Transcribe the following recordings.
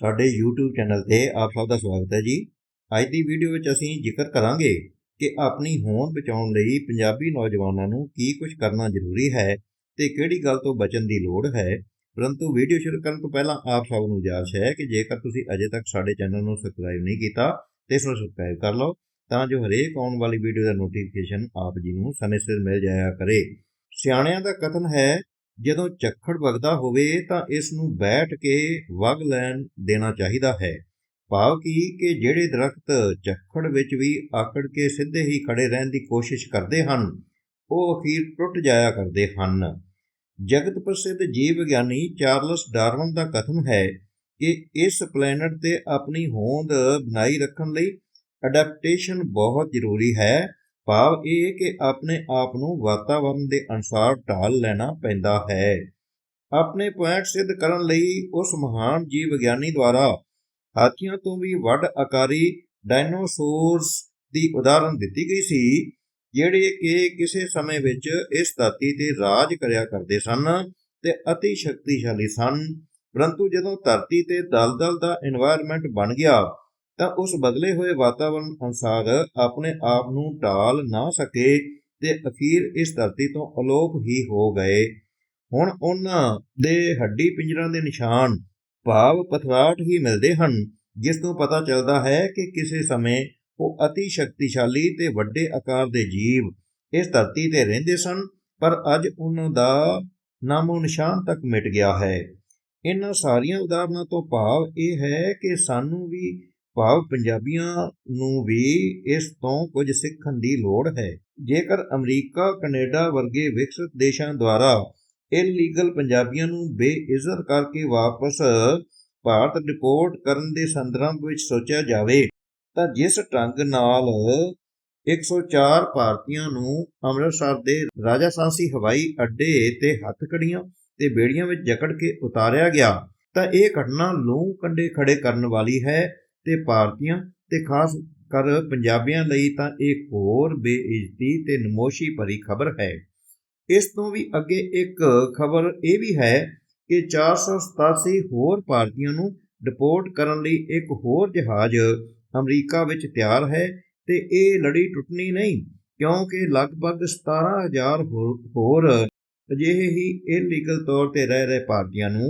ਸਾਡੇ YouTube channel ਤੇ ਆਪ ਸਭ ਦਾ ਸਵਾਗਤ ਹੈ ਜੀ। ਅੱਜ ਦੀ ਵੀਡੀਓ ਵਿੱਚ ਅਸੀਂ ਜ਼ਿਕਰ ਕਰਾਂਗੇ ਕਿ ਆਪਣੀ ਹੋਂਦ ਬਚਾਉਣ ਲਈ ਪੰਜਾਬੀ ਨੌਜਵਾਨਾਂ ਨੂੰ ਕੀ ਕੁਝ ਕਰਨਾ ਜ਼ਰੂਰੀ ਹੈ ਤੇ ਕਿਹੜੀ ਗੱਲ ਤੋਂ ਬਚਣ ਦੀ ਲੋੜ ਹੈ। ਪਰੰਤੂ ਵੀਡੀਓ ਸ਼ੁਰੂ ਕਰਨ ਤੋਂ ਪਹਿਲਾਂ ਆਪ ਸਭ ਨੂੰ ਗੁਜ਼ਾਰਿਸ਼ ਹੈ ਕਿ ਜੇਕਰ ਤੁਸੀਂ ਅਜੇ ਤੱਕ ਸਾਡੇ ਚੈਨਲ ਨੂੰ ਸਬਸਕ੍ਰਾਈਬ ਨਹੀਂ ਕੀਤਾ ਤੇ ਇਸ ਨੂੰ ਸਬਸਕ੍ਰਾਈਬ ਕਰ ਲਓ ਤਾਂ ਜੋ ਹਰੇਕ ਆਉਣ ਵਾਲੀ ਵੀਡੀਓ ਦਾ ਨੋਟੀਫਿਕੇਸ਼ਨ ਆਪ ਜੀ ਨੂੰ ਸਮੇਂ ਸਿਰ ਮਿਲ ਜਾਇਆ ਕਰੇ। ਸਿਆਣਿਆਂ ਦਾ ਕਥਨ ਹੈ ਜਦੋਂ ਚੱਖੜ ਵਗਦਾ ਹੋਵੇ ਤਾਂ ਇਸ ਨੂੰ ਬੈਠ ਕੇ ਵਗ ਲੈਣ ਦੇਣਾ ਚਾਹੀਦਾ ਹੈ। ਭਾਵ ਕੀ ਕਿ ਜਿਹੜੇ ਦਰਖਤ ਚੱਖੜ ਵਿੱਚ ਵੀ ਆਕੜ ਕੇ ਸਿੱਧੇ ਹੀ ਖੜੇ ਰਹਿਣ ਦੀ ਕੋਸ਼ਿਸ਼ ਕਰਦੇ ਹਨ, ਉਹ ਅਖੀਰ ਟੁੱਟ ਜਾਇਆ ਕਰਦੇ ਹਨ। ਜਗਤ ਪ੍ਰਸਿੱਧ ਜੀਵ ਵਿਗਿਆਨੀ ਚਾਰਲਸ ਡਾਰਵਨ ਦਾ ਕਥਨ ਹੈ ਕਿ ਇਸ ਪਲੈਨਟ ਤੇ ਆਪਣੀ ਹੋਂਦ ਬਣਾਈ ਰੱਖਣ ਲਈ ਅਡੈਪਟੇਸ਼ਨ ਬਹੁਤ ਜ਼ਰੂਰੀ ਹੈ ਭਾਵ ਇਹ ਕਿ ਆਪਣੇ ਆਪ ਨੂੰ ਵਾਤਾਵਰਣ ਦੇ ਅਨੁਸਾਰ ਢਾਲ ਲੈਣਾ ਪੈਂਦਾ ਹੈ। ਆਪਣੇ ਪੁਆਇੰਟ ਸਿੱਧ ਕਰਨ ਲਈ ਉਸ ਮਹਾਨ ਜੀਵ ਵਿਗਿਆਨੀ ਦੁਆਰਾ ਹਾਥੀਆਂ ਤੋਂ ਵੀ ਵੱਡ ਆਕਾਰੀ ਡਾਇਨੋਸੌਰਸ ਦੀ ਉਦਾਹਰਨ ਦਿੱਤੀ ਗਈ ਸੀ, ਜਿਹੜੇ ਕਿ ਕਿਸੇ ਸਮੇਂ ਵਿੱਚ ਇਸ ਧਰਤੀ ਤੇ ਰਾਜ ਕਰਿਆ ਕਰਦੇ ਸਨ ਤੇ ਅਤੀ ਸ਼ਕਤੀਸ਼ਾਲੀ ਸਨ। ਪਰੰਤੂ ਜਦੋਂ ਧਰਤੀ ਤੇ ਦਲਦਲ ਦਾ এনवायरमेंट ਬਣ ਗਿਆ ਤਾਂ ਉਸ ਬਦਲੇ ਹੋਏ ਵਾਤਾਵਰਣ ਅਨੁਸਾਰ ਆਪਣੇ ਆਪ ਨੂੰ ਢਾਲ ਨਾ ਸਕੇ ਤੇ ਅਖੀਰ ਇਸ ਧਰਤੀ ਤੋਂ ਅਲੋਪ ਹੀ ਹੋ ਗਏ। ਹੁਣ ਉਹਨਾਂ ਦੇ ਹੱਡੀ ਪਿੰਜਰਾਂ ਦੇ ਨਿਸ਼ਾਨ ਭਾਵ ਪਥਰਾਟ ਹੀ ਮਿਲਦੇ ਹਨ, ਜਿਸ ਤੋਂ ਪਤਾ ਚੱਲਦਾ ਹੈ ਕਿ ਕਿਸੇ ਸਮੇਂ ਉਹ ਅਤੀ ਸ਼ਕਤੀਸ਼ਾਲੀ ਤੇ ਵੱਡੇ ਆਕਾਰ ਦੇ ਜੀਵ ਇਸ ਧਰਤੀ ਤੇ ਰਹਿੰਦੇ ਸਨ, ਪਰ ਅੱਜ ਉਹਨਾਂ ਦਾ ਨਾਮੋ ਨਿਸ਼ਾਨ ਤੱਕ ਮਿਟ ਗਿਆ ਹੈ। ਇਹਨਾਂ ਸਾਰੀਆਂ ਉਦਾਹਰਨਾਂ ਤੋਂ ਭਾਵ ਇਹ ਹੈ ਕਿ ਸਾਨੂੰ ਵੀ ਭਾਵ ਪੰਜਾਬੀਆਂ ਨੂੰ ਵੀ ਇਸ ਤੋਂ ਕੁਝ ਸਿੱਖਣ ਦੀ ਲੋੜ ਹੈ। ਜੇਕਰ ਅਮਰੀਕਾ, ਕੈਨੇਡਾ ਵਰਗੇ ਵਿਕਸਿਤ ਦੇਸ਼ਾਂ ਦੁਆਰਾ ਇਲੀਗਲ ਪੰਜਾਬੀਆਂ ਨੂੰ ਬੇਇੱਜ਼ਤ ਕਰਕੇ ਵਾਪਸ ਭਾਰਤ ਡਿਪੋਰਟ ਕਰਨ ਦੇ ਸੰਦਰਭ ਵਿੱਚ ਸੋਚਿਆ ਜਾਵੇ, ਤਾਂ ਜਿਸ ਢੰਗ ਨਾਲ 104 ਭਾਰਤੀਆਂ ਨੂੰ ਅੰਮ੍ਰਿਤਸਰ ਦੇ ਰਾਜਾ ਸਾਂਸੀ ਹਵਾਈ ਅੱਡੇ ਤੇ ਹੱਥਕੜੀਆਂ ਤੇ ਬੇੜੀਆਂ ਵਿੱਚ ਜਕੜ ਕੇ ਉਤਾਰਿਆ ਗਿਆ, ਤਾਂ ਇਹ ਘਟਨਾ ਲੂੰ ਕੰਡੇ ਖੜੇ ਕਰਨ ਵਾਲੀ ਹੈ। ਤੇ ਭਾਰਤੀਆਂ ਤੇ ਖਾਸ ਕਰ ਪੰਜਾਬੀਆਂ ਲਈ ਤਾਂ ਇਹ ਹੋਰ ਬੇਇੱਜ਼ਤੀ ਤੇ ਨਮੋਸ਼ੀ ਭਰੀ ਖਬਰ ਹੈ। ਇਸ ਤੋਂ ਵੀ ਅੱਗੇ ਇੱਕ ਖਬਰ ਇਹ ਵੀ ਹੈ ਕਿ 487 ਹੋਰ ਭਾਰਤੀਆਂ ਨੂੰ ਡਿਪੋਰਟ ਕਰਨ ਲਈ ਇੱਕ ਹੋਰ ਜਹਾਜ਼ ਅਮਰੀਕਾ ਵਿੱਚ ਤਿਆਰ ਹੈ ਤੇ ਇਹ ਲੜੀ ਟੁੱਟਣੀ ਨਹੀਂ, ਕਿਉਂਕਿ ਲਗਭਗ 17000 ਹੋਰ ਅਜਿਹੇ ਹੀ ਇਲੀਗਲ ਤੌਰ ਤੇ ਰਹਿ ਰਹੇ ਭਾਰਤੀਆਂ ਨੂੰ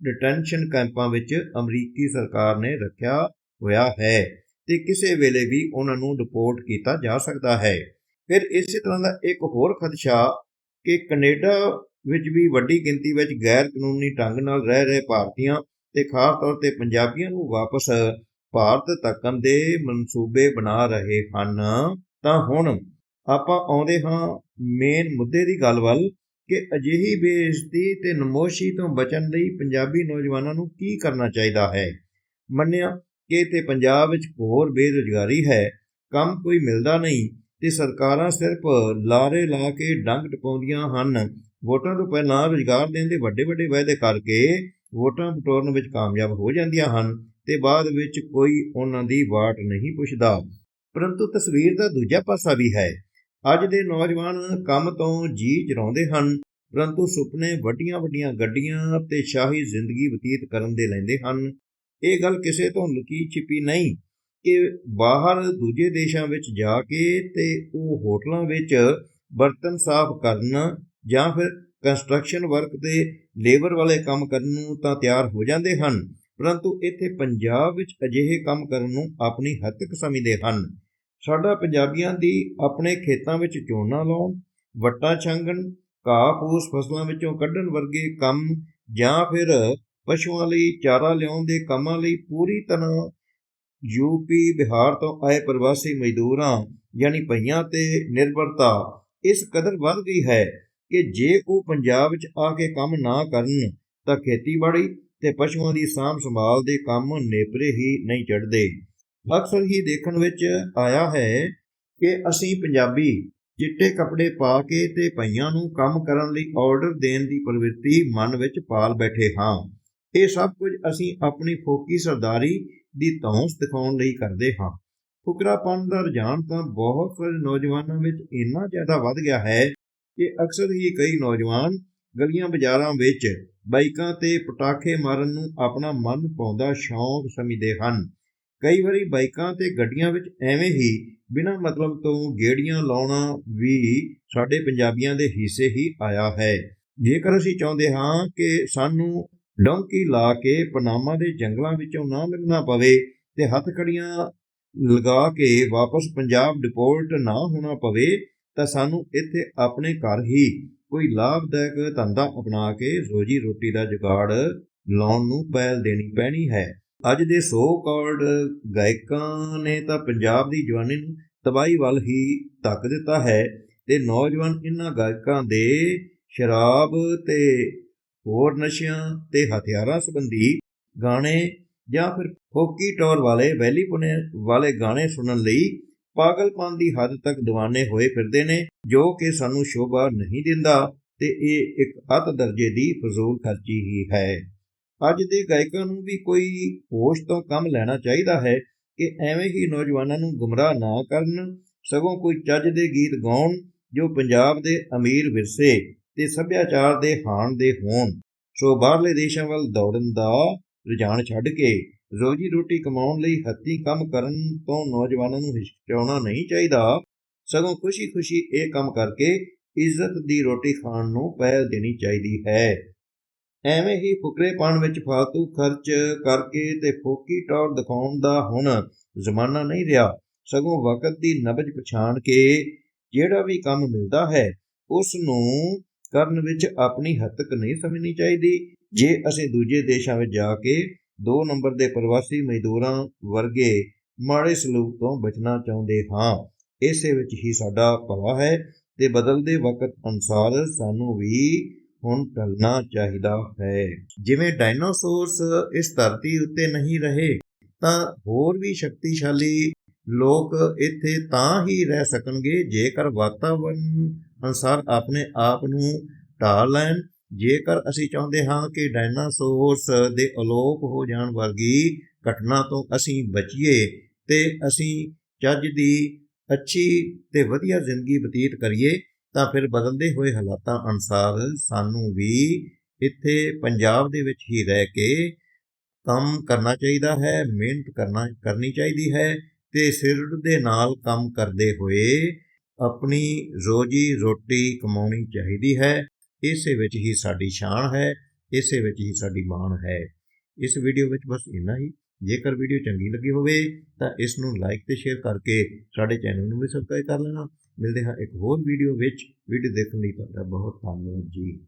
ਡਿਟੈਂਸ਼ਨ ਕੈਂਪਾਂ ਵਿੱਚ ਅਮਰੀਕੀ ਸਰਕਾਰ ਨੇ ਰੱਖਿਆ ਹੋਇਆ ਹੈ ਤੇ ਕਿਸੇ ਵੇਲੇ ਵੀ ਉਹਨਾਂ ਨੂੰ ਡਿਪੋਰਟ ਕੀਤਾ ਜਾ ਸਕਦਾ ਹੈ। ਫਿਰ ਇਸੇ ਤਰ੍ਹਾਂ ਦਾ ਇੱਕ ਹੋਰ ਖਦਸ਼ਾ ਕਿ ਕੈਨੇਡਾ ਵਿੱਚ ਵੀ ਵੱਡੀ ਗਿਣਤੀ ਵਿੱਚ ਗੈਰ ਕਾਨੂੰਨੀ ਢੰਗ ਨਾਲ ਰਹਿ ਰਹੇ ਭਾਰਤੀਆਂ ਤੇ ਖਾਸ ਤੌਰ ਤੇ ਪੰਜਾਬੀਆਂ ਨੂੰ ਵਾਪਸ ਭਾਰਤ ਤੱਕਣ ਦੇ ਮਨਸੂਬੇ ਬਣਾ ਰਹੇ ਹਨ। ਤਾਂ ਹੁਣ ਆਪਾਂ ਆਉਂਦੇ ਹਾਂ ਮੇਨ ਮੁੱਦੇ ਦੀ ਗੱਲ ਵੱਲ ਕਿ ਅਜਿਹੀ ਬੇਇੱਜ਼ਤੀ ਤੇ ਨਮੋਸ਼ੀ ਤੋਂ ਬਚਣ ਲਈ ਪੰਜਾਬੀ ਨੌਜਵਾਨਾਂ ਨੂੰ ਕੀ ਕਰਨਾ ਚਾਹੀਦਾ ਹੈ। ਮੰਨਿਆ ਕਿ ਤੇ ਪੰਜਾਬ ਵਿੱਚ ਹੋਰ ਬੇਰੁਜ਼ਗਾਰੀ ਹੈ, ਕੰਮ ਕੋਈ ਮਿਲਦਾ ਨਹੀਂ ਤੇ ਸਰਕਾਰਾਂ ਸਿਰਫ ਲਾਰੇ ਲਾ ਕੇ ਡੰਗ ਟਪਾਉਂਦੀਆਂ ਹਨ। ਵੋਟਾਂ ਤੋਂ ਪਹਿਲਾਂ ਰੁਜ਼ਗਾਰ ਦੇਣ ਦੇ ਵੱਡੇ ਵੱਡੇ ਵਾਅਦੇ ਕਰਕੇ ਵੋਟਾਂ ਬਟੋਰਨ ਵਿੱਚ ਕਾਮਯਾਬ ਹੋ ਜਾਂਦੀਆਂ ਹਨ ਤੇ ਬਾਅਦ ਵਿੱਚ ਕੋਈ ਉਹਨਾਂ ਦੀ ਵਾਟ ਨਹੀਂ ਪੁੱਛਦਾ। ਪਰੰਤੂ ਤਸਵੀਰ ਦਾ ਦੂਜਾ ਪਾਸਾ ਵੀ ਹੈ। ਅੱਜ ਦੇ ਨੌਜਵਾਨ ਕੰਮ ਤੋਂ ਜੀ ਚਰਾਉਂਦੇ ਹਨ, ਪਰੰਤੂ ਸੁਪਨੇ ਵੱਡੀਆਂ ਵੱਡੀਆਂ ਗੱਡੀਆਂ ਤੇ ਸ਼ਾਹੀ ਜ਼ਿੰਦਗੀ ਬਤੀਤ ਕਰਨ ਦੇ ਲੈਂਦੇ ਹਨ। ਇਹ ਗੱਲ ਕਿਸੇ ਤੋਂ ਲਕੀ ਛਿਪੀ ਨਹੀਂ ਕਿ ਬਾਹਰ ਦੂਜੇ ਦੇਸ਼ਾਂ ਵਿੱਚ ਜਾ ਕੇ ਤੇ ਉਹ ਹੋਟਲਾਂ ਵਿੱਚ ਬਰਤਨ ਸਾਫ਼ ਕਰਨ ਜਾਂ ਫਿਰ ਕੰਸਟਰਕਸ਼ਨ ਵਰਕ ਦੇ ਲੇਬਰ ਵਾਲੇ ਕੰਮ ਕਰਨ ਨੂੰ ਤਾਂ ਤਿਆਰ ਹੋ ਜਾਂਦੇ ਹਨ, ਪਰੰਤੂ ਇੱਥੇ ਪੰਜਾਬ ਵਿੱਚ ਅਜਿਹੇ ਕੰਮ ਕਰਨ ਨੂੰ ਆਪਣੀ ਹੱਦ ਹੱਤਕ ਸਮਝਦੇ ਹਨ। ਸਾਡਾ ਪੰਜਾਬੀਆਂ ਦੀ ਆਪਣੇ ਖੇਤਾਂ ਵਿੱਚ ਝੋਨਾ ਲਾਉਣ, ਵੱਟਾਂ ਛਾਂਗਣ, ਘਾਹ ਫੂਸ ਫਸਲਾਂ ਵਿੱਚੋਂ ਕੱਢਣ ਵਰਗੇ ਕੰਮ ਜਾਂ ਫਿਰ ਪਸ਼ੂਆਂ ਲਈ, ਚਾਰਾ ਲਿਆਉਣ ਦੇ ਕੰਮਾਂ ਲਈ ਪੂਰੀ ਤਰ੍ਹਾਂ ਯੂਪੀ ਬਿਹਾਰ ਤੋਂ ਆਏ ਪ੍ਰਵਾਸੀ ਮਜ਼ਦੂਰਾਂ, ਯਾਨੀ ਭਈਆਂ ਤੇ ਨਿਰਭਰਤਾ, ਇਸ ਕਦਰ ਵੱਧ ਗਈ ਹੈ ਕਿ ਜੇ ਉਹ ਪੰਜਾਬ ਵਿੱਚ ਆ ਕੇ ਕੰਮ ਨਾ ਕਰਨ, ਤਾਂ ਖੇਤੀਬਾੜੀ ਤੇ ਪਸ਼ੂਆਂ ਦੀ ਸਾਂਭ ਸੰਭਾਲ ਦੇ ਕੰਮ ਨੇਪਰੇ ਹੀ ਨਹੀਂ ਚੜਦੇ ਅਕਸਰ ਹੀ ਦੇਖਣ ਵਿੱਚ ਆਇਆ ਹੈ ਕਿ ਅਸੀਂ ਪੰਜਾਬੀ ਚਿੱਟੇ ਕੱਪੜੇ ਪਾ ਕੇ ਤੇ ਭਈਆਂ ਨੂੰ ਕੰਮ ਕਰਨ ਲਈ ਆਰਡਰ ਦੇਣ ਦੀ ਪ੍ਰਵਿਰਤੀ ਮਨ ਵਿੱਚ ਪਾਲ ਬੈਠੇ ਹਾਂ। ਇਹ ਸਭ ਕੁਝ ਅਸੀਂ ਆਪਣੀ ਫੋਕੀ ਸਰਦਾਰੀ ਦੀ ਧੌਂਸ ਦਿਖਾਉਣ ਲਈ ਕਰਦੇ ਹਾਂ। ਫੁਕਰਾਪਨ ਦਾ ਰੁਝਾਨ ਤਾਂ ਬਹੁਤ ਸਾਰੇ ਨੌਜਵਾਨਾਂ ਵਿੱਚ ਇੰਨਾ ਜ਼ਿਆਦਾ ਵੱਧ ਗਿਆ ਹੈ ਕਿ ਅਕਸਰ ਹੀ ਕਈ ਨੌਜਵਾਨ ਗਲੀਆਂ ਬਾਜ਼ਾਰਾਂ ਵਿੱਚ ਬਾਈਕਾਂ ਤੇ ਪਟਾਕੇ ਮਾਰਨ ਨੂੰ ਆਪਣਾ ਮਨ ਪਾਉਂਦਾ ਸ਼ੌਂਕ ਸਮਝਦੇ ਹਨ। ਕਈ ਵਾਰੀ ਬਾਈਕਾਂ ਤੇ ਗੱਡੀਆਂ ਵਿੱਚ ਐਵੇਂ ਹੀ ਬਿਨਾਂ ਮਤਲਬ ਤੋਂ ਗੇੜੀਆਂ ਲਾਉਣਾ ਵੀ ਸਾਡੇ ਪੰਜਾਬੀਆਂ ਦੇ ਹਿੱਸੇ ਹੀ ਆਇਆ ਹੈ। ਜੇਕਰ ਅਸੀਂ ਚਾਹੁੰਦੇ ਹਾਂ ਕਿ ਸਾਨੂੰ ਡੌਂਕੀ ਲਾ ਕੇ ਪਨਾਮਾ ਦੇ ਜੰਗਲਾਂ ਵਿੱਚੋਂ ਨਾ ਲੰਘਣਾ ਪਵੇ ਤੇ ਹੱਥਕੜੀਆਂ ਲਗਾ ਕੇ ਵਾਪਸ ਪੰਜਾਬ ਡਿਪੋਰਟ ਨਾ ਹੋਣਾ ਪਵੇ, ਤਾਂ ਸਾਨੂੰ ਇੱਥੇ ਆਪਣੇ ਘਰ ਹੀ ਕੋਈ ਲਾਭਦਾਇਕ ਧੰਦਾ ਅਪਣਾ ਕੇ ਰੋਜੀ ਰੋਟੀ ਦਾ ਜੁਗਾੜ ਲਾਉਣ ਨੂੰ ਪਹਿਲ ਦੇਣੀ ਪੈਣੀ ਹੈ। ਅੱਜ ਦੇ ਸੋ ਕਾਲਡ ਗਾਇਕਾਂ ਨੇ ਤਾਂ ਪੰਜਾਬ ਦੀ ਜਵਾਨੀ ਨੂੰ ਤਬਾਹੀ ਵੱਲ ਹੀ ਧੱਕ ਦਿੱਤਾ ਹੈ ਤੇ ਨੌਜਵਾਨ ਇਹਨਾਂ ਗਾਇਕਾਂ ਦੇ ਸ਼ਰਾਬ ਤੇ ਹੋਰ ਨਸ਼ਿਆਂ ਤੇ ਹਥਿਆਰਾਂ ਸੰਬੰਧੀ ਗਾਣੇ ਜਾਂ ਫਿਰ ਫੋਕੀ ਟੌਰ ਵਾਲੇ, ਵੈਲੀ ਪੁਣੇ ਵਾਲੇ ਗਾਣੇ ਸੁਣਨ ਲਈ ਪਾਗਲਪਨ ਦੀ ਹੱਦ ਤੱਕ دیਵਾਨੇ ਹੋਏ ਫਿਰਦੇ ਨੇ, ਜੋ ਕਿ ਸਾਨੂੰ ਸ਼ੋਭਾ ਨਹੀਂ ਦਿੰਦਾ ਤੇ ਇਹ ਇੱਕ ਅੱਤ ਦਰਜੇ ਦੀ ਫਜ਼ੂਲ ਖਰਚੀ ਹੀ ਹੈ। ਅੱਜ ਦੇ ਗਾਇਕਾਂ ਨੂੰ ਵੀ ਕੋਈ ਹੋਸ਼ ਤੋਂ ਕੰਮ ਲੈਣਾ ਚਾਹੀਦਾ ਹੈ ਕਿ ਐਵੇਂ ਹੀ ਨੌਜਵਾਨਾਂ ਨੂੰ ਗੁੰਮਰਾਹ ਨਾ ਕਰਨ, ਸਗੋਂ ਕੋਈ ਚੱਜ ਦੇ ਗੀਤ ਗਾਉਣ, ਜੋ ਪੰਜਾਬ ਦੇ ਅਮੀਰ ਵਿਰਸੇ ਤੇ ਸੱਭਿਆਚਾਰ ਦੇ ਹਾਣ ਦੇ ਹੋਣ, ਸੋ ਬਾਹਰਲੇ ਦੇਸ਼ਾਂ ਵੱਲ ਦੌੜਨ ਦਾ ਰੁਝਾਨ ਛੱਡ ਕੇ ਰੋਜੀ ਰੋਟੀ ਕਮਾਉਣ ਲਈ ਹੱਥੀਂ ਕੰਮ ਕਰਨ ਤੋਂ ਨੌਜਵਾਨਾਂ ਨੂੰ ਹਿਚਕਿਚਾਉਣਾ ਨਹੀਂ ਚਾਹੀਦਾ। ਸਗੋਂ ਖੁਸ਼ੀ-ਖੁਸ਼ੀ ਇਹ ਕੰਮ ਕਰਕੇ ਇੱਜ਼ਤ ਦੀ ਰੋਟੀ ਖਾਣ ਨੂੰ ਪਹਿਲ ਦੇਣੀ ਚਾਹੀਦੀ ਹੈ। ਐਵੇਂ ਹੀ ਫੁਕਰੇਪਣ ਵਿੱਚ ਫालतू ਖਰਚ ਕਰਕੇ ਤੇ ਫੋਕੀ ਟੌਰ ਦਿਖਾਉਣ ਦਾ ਹੁਣ ਜ਼ਮਾਨਾ ਨਹੀਂ ਰਿਹਾ, ਸਗੋਂ ਵਕਤ ਦੀ ਨਬਜ ਪਛਾਣ ਕੇ ਜਿਹੜਾ ਵੀ ਕੰਮ ਮਿਲਦਾ ਹੈ, ਉਸ ਨੂੰ ਕਰਨ ਵਿੱਚ ਆਪਣੀ ਹੱਤਕ ਨਹੀਂ ਸਮਝਣੀ ਚਾਹੀਦੀ। ਜੇ ਅਸੀਂ ਦੂਜੇ ਦੇਸ਼ਾਂ ਵਿੱਚ ਜਾ ਕੇ ਦੋ ਨੰਬਰ ਦੇ ਪ੍ਰਵਾਸੀ ਮਜ਼ਦੂਰਾਂ ਵਰਗੇ ਮਾੜੇ ਸਲੂਕ ਤੋਂ ਬਚਣਾ ਚਾਹੁੰਦੇ ਹਾਂ, ਇਸੇ ਵਿੱਚ ਹੀ ਸਾਡਾ ਭਲਾ ਹੈ ਤੇ ਬਦਲਦੇ ਵਕਤ ਅਨੁਸਾਰ ਸਾਨੂੰ ਵੀ ਹੁਣ ਢਲਣਾ ਚਾਹੀਦਾ ਹੈ। ਜਿਵੇਂ ਡਾਇਨਾਸੌਰਸ ਇਸ ਧਰਤੀ ਉੱਤੇ ਨਹੀਂ ਰਹੇ, ਤਾਂ ਹੋਰ ਵੀ ਸ਼ਕਤੀਸ਼ਾਲੀ ਲੋਕ ਇੱਥੇ ਤਾਂ ਹੀ ਰਹਿ ਸਕਣਗੇ ਜੇਕਰ ਵਾਤਾਵਰਣ ਅਨੁਸਾਰ ਆਪਣੇ ਆਪ ਨੂੰ ਢਾਲ ਲੈਣ। ਜੇਕਰ ਅਸੀਂ ਚਾਹੁੰਦੇ ਹਾਂ ਕਿ ਡਾਇਨਾਸੌਰਸ ਦੇ ਅਲੋਪ ਹੋ ਜਾਣ ਵਰਗੀ ਘਟਨਾ ਤੋਂ ਅਸੀਂ ਬਚੀਏ, ਤੇ ਅਸੀਂ ਚੱਜ ਦੀ ਅੱਛੀ ਤੇ ਵਧੀਆ ਜ਼ਿੰਦਗੀ ਬਤੀਤ ਕਰੀਏ, ਤਾਂ ਫਿਰ ਬਦਲਦੇ ਹੋਏ ਹਾਲਾਤਾਂ ਅਨੁਸਾਰ ਸਾਨੂੰ ਵੀ ਇੱਥੇ ਪੰਜਾਬ ਦੇ ਵਿੱਚ ਹੀ ਰਹਿ ਕੇ ਕੰਮ ਕਰਨਾ ਚਾਹੀਦਾ ਹੈ, ਮਿਹਨਤ ਕਰਨਾ, ਕਰਨੀ ਚਾਹੀਦੀ ਹੈ, ਤੇ ਸਿਰ ਦੇ ਨਾਲ ਕੰਮ ਕਰਦੇ ਹੋਏ ਆਪਣੀ ਰੋਜੀ ਰੋਟੀ ਕਮਾਉਣੀ ਚਾਹੀਦੀ ਹੈ। ਇਸੇ ਵਿੱਚ ਹੀ ਸਾਡੀ ਸ਼ਾਨ ਹੈ, ਇਸੇ ਵਿੱਚ ਹੀ ਸਾਡੀ ਮਾਣ ਹੈ। ਇਸ ਵੀਡੀਓ ਵਿੱਚ ਬਸ ਇੰਨਾ ਹੀ। ਜੇਕਰ ਵੀਡੀਓ ਚੰਗੀ ਲੱਗੀ ਹੋਵੇ ਤਾਂ ਇਸ ਨੂੰ ਲਾਈਕ ਤੇ ਸ਼ੇਅਰ ਕਰਕੇ ਸਾਡੇ ਚੈਨਲ ਨੂੰ ਵੀ ਸਬਸਕ੍ਰਾਈਬ ਕਰ ਲੈਣਾ। ਮਿਲਦੇ ਹਾਂ ਇੱਕ ਹੋਰ ਵੀਡੀਓ ਵਿੱਚ। ਵੀਡੀਓ ਦੇਖਣ ਲਈ ਤੁਹਾਡਾ ਬਹੁਤ ਧੰਨਵਾਦ ਜੀ।